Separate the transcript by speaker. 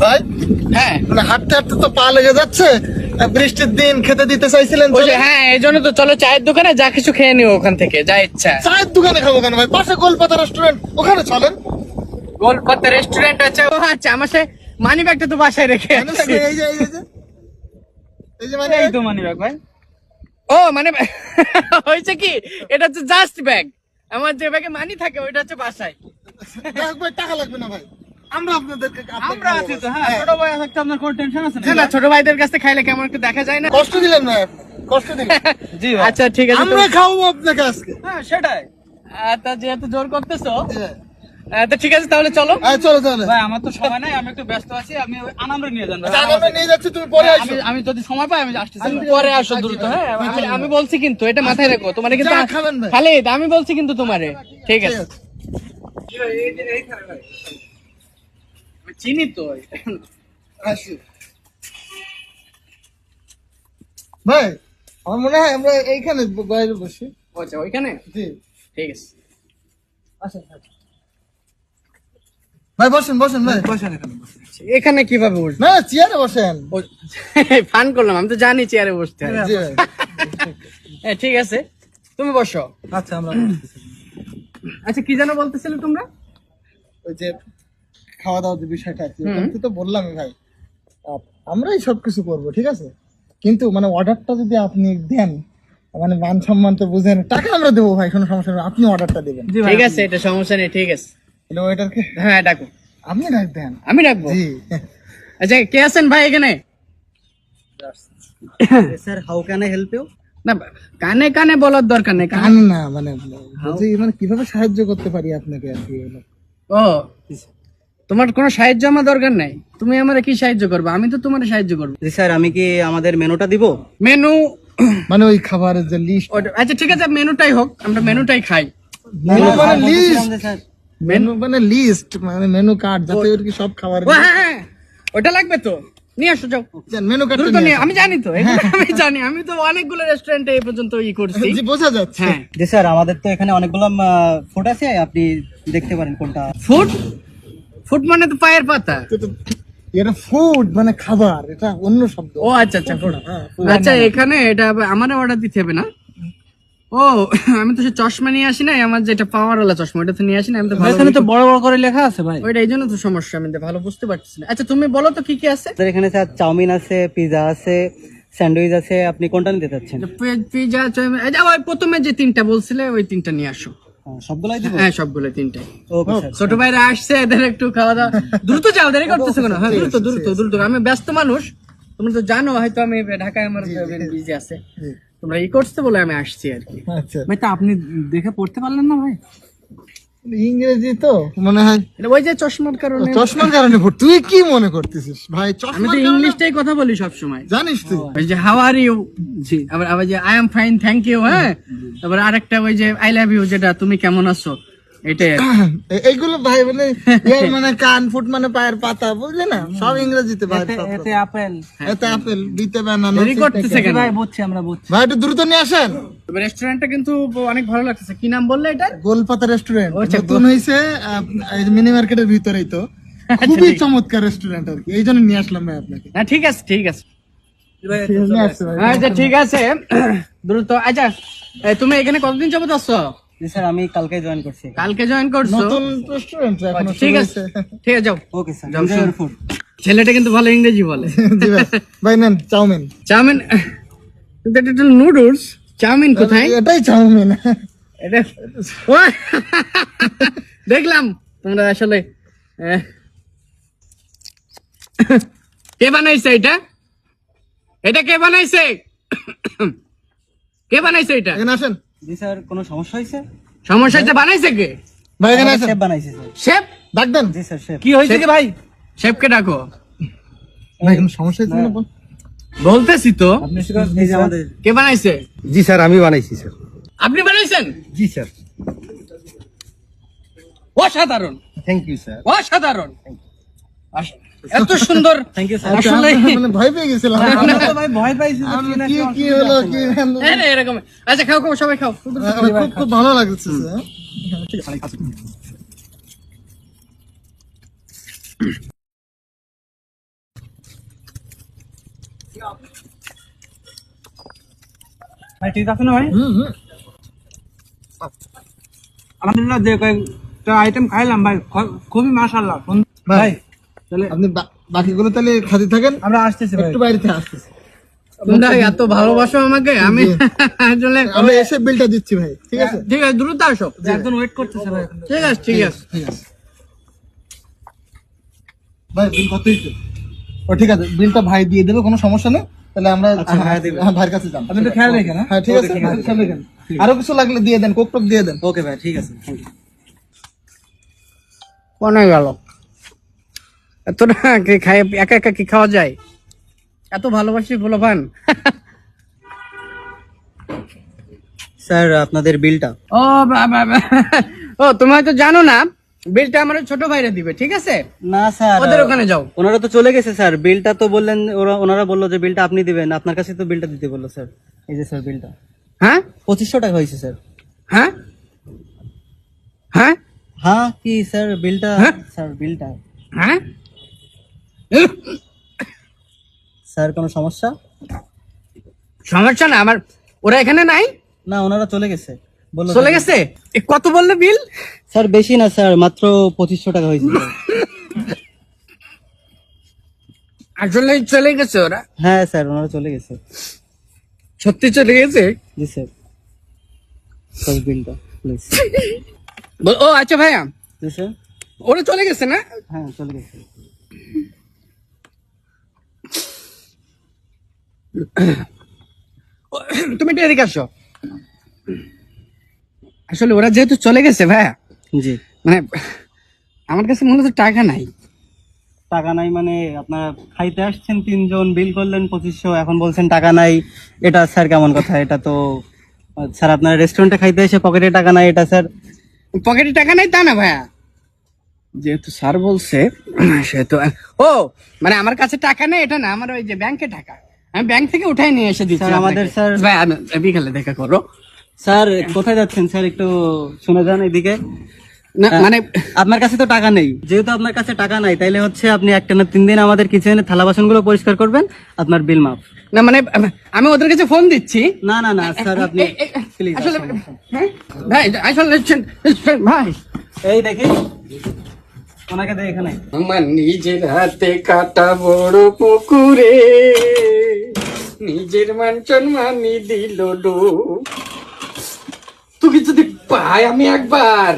Speaker 1: ভাই,
Speaker 2: হ্যাঁ।
Speaker 1: মানে হাঁটতে হাঁটতে তো পা লেগে যাচ্ছে বৃষ্টির দিন খেতে দিতে চাইছিলেন
Speaker 2: হ্যাঁ এই জন্য তো চলো চায়ের দোকানে যা কিছু খেয়ে নিও ওখান থেকে যা ইচ্ছা।
Speaker 1: চায়ের দোকানে খাব কেন ভাই? পাশে গোলপাতা রেস্টুরেন্ট ওখানে চলেন।
Speaker 2: গোলপাতা রেস্টুরেন্ট আছে। ও আচ্ছা আমার সে মানি ব্যাগটা তো বাসায় রেখে
Speaker 1: এই। যে এই যে মানে
Speaker 3: এই তো মানি ব্যাগ ভাই।
Speaker 2: ও মানে হয়েছে কি? এটা হচ্ছে জাস্ট ব্যাগ আমার যে ব্যাগে মানি থাকে ওইটা হচ্ছে বাসায়।
Speaker 1: ভাই টাকা লাগবে না ভাই। আমরা আপনাদেরকে
Speaker 3: আমরা আছি তো হ্যাঁ ছোট ভাই থাকতে আপনার কোনো টেনশন আছে
Speaker 2: না, না ছোট ভাইদের কাছে খাইলে কেমন একটু দেখা যায় না?
Speaker 1: কষ্ট দিলেন না কষ্ট দিলেন।
Speaker 3: জি
Speaker 2: আচ্ছা ঠিক আছে
Speaker 1: আমরা
Speaker 2: তো-
Speaker 1: খাওয়াবো আপনাকে আজকে।
Speaker 3: হ্যাঁ সেটাই।
Speaker 2: তা যেহেতু জোর করতেছো তো ঠিক আছে তাহলে চলো।
Speaker 1: চলো তাহলে।
Speaker 3: ভাই আমার তো সময় নাই আমি একটু ব্যস্ত আছি আমি ওই নিয়ে যান।
Speaker 1: আচ্ছা, নিয়ে যাচ্ছি তুমি পরে আসো।
Speaker 3: আমি যদি সময় পাই আমি আসতেছি
Speaker 2: পরে আসো দ্রুত হ্যাঁ আমি বলছি কিন্তু এটা মাথায় রাখো তোমার কিন্তু? খালিদ আমি বলছি কিন্তু তোমারে ঠিক আছে। চিনি তো
Speaker 1: ভাই আমার মনে হয় আমরা এইখানে বাইরে বসি।
Speaker 2: আচ্ছা ওইখানে?
Speaker 1: জি।
Speaker 2: ঠিক আছে।
Speaker 1: আসেন। ভাই। বসেন বসেন ভাই।
Speaker 2: এখানে কীভাবে বসবো?
Speaker 1: না চেয়ারে বসেন।
Speaker 2: ফান করলাম আমি তো জানি চেয়ারে বসতে হয়। হ্যাঁ ঠিক আছে। তুমি বসো।
Speaker 3: আচ্ছা আমরা
Speaker 2: আচ্ছা কি যেন বলতেছিলে তোমরা?
Speaker 1: ওই যে খাওয়া দাওয়ার যে বিষয়টা আছে থেকে তো বললামই ভাই। আমরাই সবকিছু করব ঠিক আছে? কিন্তু মানে অর্ডারটা যদি আপনি দেন মানে মান সম্মান তো বুঝেন টাকা আমরা দেবো ভাই কোনো সমস্যা নেই আপনি অর্ডারটা দেবেন।
Speaker 2: ঠিক আছে এটা সমস্যা নেই ঠিক আছে।
Speaker 1: তাহলে ওয়েটারকে
Speaker 2: হ্যাঁ ডাকো।
Speaker 1: আপনি ডাক দেন।
Speaker 2: আমি ডাকবো?
Speaker 1: জি।
Speaker 2: আচ্ছা কে আছেন ভাই এখানে?
Speaker 3: Sir how can I help you
Speaker 2: না কানে কানে বলার দরকার নেই কান
Speaker 1: না মানে বলছি মানে কীভাবে সাহায্য করতে পারি আপনাকে আর কি
Speaker 2: ও তোমার কোনো সাহায্য আমার দরকার নাই। তুমি আমার কি সাহায্য করবে? আমি তো তোমার সাহায্য করব।
Speaker 3: জি স্যার আমি কি আমাদের মেনুটা দিব?
Speaker 2: মেনু
Speaker 1: মানে ওই খাবারের যে লিস্ট
Speaker 2: আচ্ছা ঠিক আছে মেনুটাই হোক আমরা মেনুটাই খাই।
Speaker 1: মেনু মানে লিস্ট
Speaker 3: স্যার।
Speaker 1: মেনু মানে লিস্ট মানে মেনু কার্ড যাতে আর কি সব খাবার
Speaker 2: হ্যাঁ হ্যাঁ। ওটা লাগবে তো? নিয়ে আসো যাও।
Speaker 1: মেনু
Speaker 2: দ্রুত
Speaker 1: কার্ডটা
Speaker 2: নিয়ে আমি জানি তো আমি জানি। আমি তো অনেকগুলো রেস্টুরেন্টে এই পর্যন্ত ই করছি।
Speaker 1: জি বোঝা যাচ্ছে।
Speaker 2: হ্যাঁ।
Speaker 3: জি স্যার আমাদের তো এখানে অনেকগুলো ফুড আছে আপনি দেখতে পারেন কোনটা।
Speaker 2: ফুড ফুড মানে তো পায়ের পাতা।
Speaker 1: এটা ফুড মানে খাবার এটা অন্য শব্দ।
Speaker 2: ও আচ্ছা আচ্ছা।
Speaker 1: হ্যাঁ,
Speaker 2: আচ্ছা এখানে এটা আমার অর্ডার দিতে হবে না? ও আমি তো সে চশমা নিয়ে আসি না আমার যেটা পাওয়ার ওয়ালা চশমা ওটা তো নিয়ে আসি না আমি তো ভালো
Speaker 3: এখানে তো বড় বড় করে লেখা আছে ভাই।
Speaker 2: ওইটা এই তো সমস্যা আমি তো ভালো বুঝতে পারছি না। আচ্ছা তুমি বলো তো কি কি আছে?
Speaker 3: এখানে স্যার চাউমিন আছে পিজা আছে স্যান্ডউইচ আছে আপনি কোনটা নিতে চাচ্ছেন?
Speaker 2: পিজা ওই প্রথমে যে তিনটা বলছিলে ওই তিনটা নিয়ে আসো।
Speaker 3: হ্যাঁ, সবগুলাই দিব?
Speaker 2: হ্যাঁ তিনটাই। ছোট ভাইরা আসছে এদের একটু খাওয়া দাওয়া। দ্রুত যাও দেরি করতেছে কেন? হ্যাঁ দ্রুত দ্রুত দ্রুত। আমি ব্যস্ত মানুষ তুমি তো জানো হয়তো আমি ঢাকায় আমার বিজি আছে। তোমরা ই করতে বলে আমি আসছি আর কি।
Speaker 1: আচ্ছা।
Speaker 3: ভাই তা আপনি দেখে পড়তে পারলেন না ভাই?
Speaker 1: ইংরেজি তো মনে হয়।
Speaker 2: এটা ওই যে চশমার কারণে।
Speaker 1: চশমার কারণে। তুই কি মনে করতেছিস? ভাই
Speaker 2: আমি তো ইংলিশটাই কথা বলি সব সময়
Speaker 1: জানিস তুই?
Speaker 2: ওই যে হাউ আর ইউ জি। আবার আবার যে I am fine thank you হ্যাঁ? তারপর আরেকটা ওই যে আই লাভ ইউ যেটা তুমি কেমন আছো? এটাই
Speaker 1: এইগুলো ভাই মানে ইয়ার মানে কান ফুট মানে পায়ের পাতা বুঝলি না? সব ইংরেজিতে ভাই সব।
Speaker 3: এতে আপেল।
Speaker 1: এতে আপেল দিতে বানানো
Speaker 2: দেরি করতেছে কেন?
Speaker 3: ভাই বুঝছি আমরা বুঝছি।
Speaker 1: ভাই একটু দ্রুত নিয়ে আসেন।
Speaker 2: তবে রেস্টুরেন্টটা কিন্তু অনেক ভালো লাগতেছে। কি নাম বললে এটা
Speaker 1: গোলপাতা রেস্টুরেন্ট
Speaker 2: আচ্ছা,
Speaker 1: নতুন হয়েছে মিনি মার্কেটের ভিতরেই তো।
Speaker 2: আচ্ছা,
Speaker 1: খুবই চমৎকার রেস্টুরেন্ট আর কি। এই জন্য নিয়ে আসলাম ভাই আপনাকে।
Speaker 2: না ঠিক আছে ঠিক আছে। আচ্ছা ঠিক আছে। দ্রুত আচ্ছা তুমি এখানে কতদিন যাবত আসছো
Speaker 3: স্যার আমি কালকে জয়েন করছি।
Speaker 2: কালকে জয়েন করছ?
Speaker 1: নতুন রেস্টুরেন্ট এখনও
Speaker 2: আচ্ছা, ঠিক আছে। ঠিক আছে যাও।
Speaker 3: ওকে স্যার ফুড
Speaker 2: ছেলেটা কিন্তু ভালো ইংরেজি বলে।
Speaker 1: জি ভাই। ভাই নেন চাউমিন।
Speaker 2: চাউমিন এটা নুডলস চাউমিন কোথায়?
Speaker 1: এটাই চাউমিন।
Speaker 2: এটা! দেখলাম তোমরা আসলে কে বানাইছে এটা? এটা কে বানাইছে? কে বানাইছে এটা?
Speaker 1: এখানে আসেন।
Speaker 3: জি স্যার কোনো সমস্যা হয়েছে?
Speaker 2: সমস্যা হচ্ছে বানাইছে কে?
Speaker 1: ভাই এখানে
Speaker 3: শেফ বানাইছে স্যার।
Speaker 2: শেফ
Speaker 1: ডাক দেন।
Speaker 3: জি স্যার শেফ
Speaker 2: কি হয়েছে কি ভাই? শেফকে ডাকো।
Speaker 1: ভাই কোনো সমস্যা হয়েছে না।
Speaker 2: বলতেছি তো। কে বানাইছে?
Speaker 4: জি স্যার আমি বানাইছি স্যার।
Speaker 2: আপনি বানাইছেন?
Speaker 4: জি স্যার।
Speaker 2: অসাধারণ।
Speaker 4: থ্যাংক ইউ স্যার
Speaker 2: অসাধারণ।
Speaker 3: থ্যাংক ইউ স্যার
Speaker 1: সুন্দর।
Speaker 2: আসলে
Speaker 1: মানে ভয় পেয়ে গেছিলাম।
Speaker 3: ভয় পাইছি কি
Speaker 1: কি
Speaker 3: কি
Speaker 1: কি হলো কি
Speaker 2: এরকম আচ্ছা খাও খাও সবাই খাও।
Speaker 1: খুব খুব ভালো লাগছে
Speaker 2: ভাই ঠিক আছে না ভাই?
Speaker 1: হুম হুম।
Speaker 2: আলহামদুলিল্লাহ যে কয়েকটা আইটেম খাইলাম ভাই খুবই মাশাআল্লাহ।
Speaker 1: ভাই
Speaker 2: তাহলে
Speaker 1: আপনি বা- বাকিগুলো তাহলে খাতে থাকেন।
Speaker 2: আমরা আসতেছি
Speaker 1: একটু বাইরে থেকে আসতেছি।
Speaker 2: তোমরা এত ভালোবাসো আমাকে আমি আসলে
Speaker 1: আমরা এসে বিলটা দিচ্ছি ভাই ঠিক আছে?
Speaker 2: ঠিক আছে দ্রুত আসো। একজন ওয়েট করতেছে ভাই। ঠিক আছে ঠিক আছে।
Speaker 1: ঠিক আছে ভাই বিল কত হয়েছে? ও ঠিক আছে বিলটা ভাই দিয়ে দেবে কোনো সমস্যা নেই। তাহলে আমরা হ্যাঁ, হ্যাঁ, ভাইয়ের কাছে যান।
Speaker 2: আপনি একটু খেয়াল রেখেন, হ্যাঁ?
Speaker 1: হ্যাঁ ঠিক আছে খেয়াল রেখেন। আরও কিছু লাগলে দিয়ে দেন কোক টোক দিয়ে দেন।
Speaker 3: ওকে ভাই ঠিক আছে থ্যাংক ইউ
Speaker 2: কোনে গেল? এতটা খাই একা একা কি খাওয়া যায়? এত ভালোবাসি বলো ভান
Speaker 3: স্যার আপনাদের বিলটা।
Speaker 2: ও ও তুমি হয়তো জানো না বিলটা আমার ছোট ভাইরা দিবে ঠিক আছে?
Speaker 3: না স্যার
Speaker 2: ওদের ওখানে যাও।
Speaker 3: ওনারা তো চলে গেছে স্যার। বিলটা তো বললেন ওরা ওনারা বলল যে বিলটা আপনি দিবেন। আপনার কাছে তো বিলটা দিতে বলল স্যার। এই যে স্যার বিলটা।
Speaker 2: হ্যাঁ?
Speaker 3: পঁচিশশো টাকা হয়েছে স্যার।
Speaker 2: হ্যাঁ? হ্যাঁ?
Speaker 3: হ্যাঁ কি স্যার বিলটা
Speaker 2: হ্যাঁ?
Speaker 3: স্যার বিলটা।
Speaker 2: হ্যাঁ?
Speaker 3: স্যার কোনো সমস্যা?
Speaker 2: সমস্যা না আমার ওরা এখানে নাই?
Speaker 3: না ওনারা চলে গেছে। বলল
Speaker 2: চলে গেছে? এ, কত বললে বিল?
Speaker 3: স্যার বেশি না স্যার মাত্র পঁচিশশো টাকা হয়েছে। স্যার।
Speaker 2: আসলে চলে গেছে ওরা?
Speaker 3: হ্যাঁ স্যার ওনারা চলে গেছে।
Speaker 2: সত্যি চলে গেছে?
Speaker 3: জি স্যার। স্যার বিলটা প্লিজ।
Speaker 2: ও আচ্ছা ভাইয়া।
Speaker 3: জি স্যার।
Speaker 2: ওরা চলে গেছে না?
Speaker 3: হ্যাঁ চলে গেছে।
Speaker 2: তুমি একটু এদিকে আসো। আসলে ওরা যেহেতু চলে গেছে ভাইয়া
Speaker 3: জি।
Speaker 2: মানে আমার কাছে মূলত টাকা নাই।
Speaker 3: টাকা নাই মানে আপনারা খাইতে আসছেন তিনজন বিল করলেন পঁচিশশো এখন বলছেন টাকা নাই। এটা স্যার কেমন কথা? এটা তো স্যার আপনারা রেস্টুরেন্টে খাইতে এসে পকেটে টাকা নাই এটা স্যার?
Speaker 2: পকেটে টাকা নাই তা না ভাইয়া। যেহেতু স্যার বলছে সেহেতু ও মানে আমার কাছে টাকা নেই এটা না আমার ওই যে ব্যাংকে টাকা। আমি ব্যাংক থেকে উঠাই নিয়ে এসে দিচ্ছি
Speaker 3: স্যার, আমাদের স্যার-
Speaker 2: ভাই আমি বিকালে দেখা করো।
Speaker 3: স্যার কোথায় যাচ্ছেন? স্যার একটু শুনে যান এদিকে।
Speaker 2: না মানে
Speaker 3: আপনার কাছে তো টাকা নেই। যেহেতু আপনার কাছে টাকা নাই তাইলে হচ্ছে আপনি একটা না তিন দিন আমাদের কিচেনে থালা বাসনগুলো পরিষ্কার করবেন আপনার বিল মাফ।
Speaker 2: না মানে আমি ওদের কাছে ফোন দিচ্ছি।
Speaker 3: না না না স্যার আপনি
Speaker 2: এ-
Speaker 3: প্লিজ
Speaker 2: আসলে হ্যাঁ? ভাই আসলে ভাই।
Speaker 3: এই দেখি। ওনাকে দেখ এখানে।
Speaker 2: আমার নিজের হাতে কাটা বড় পুকুরে। নিজের মান মানি দিল ডুব তুই যদি পাই আমি একবার।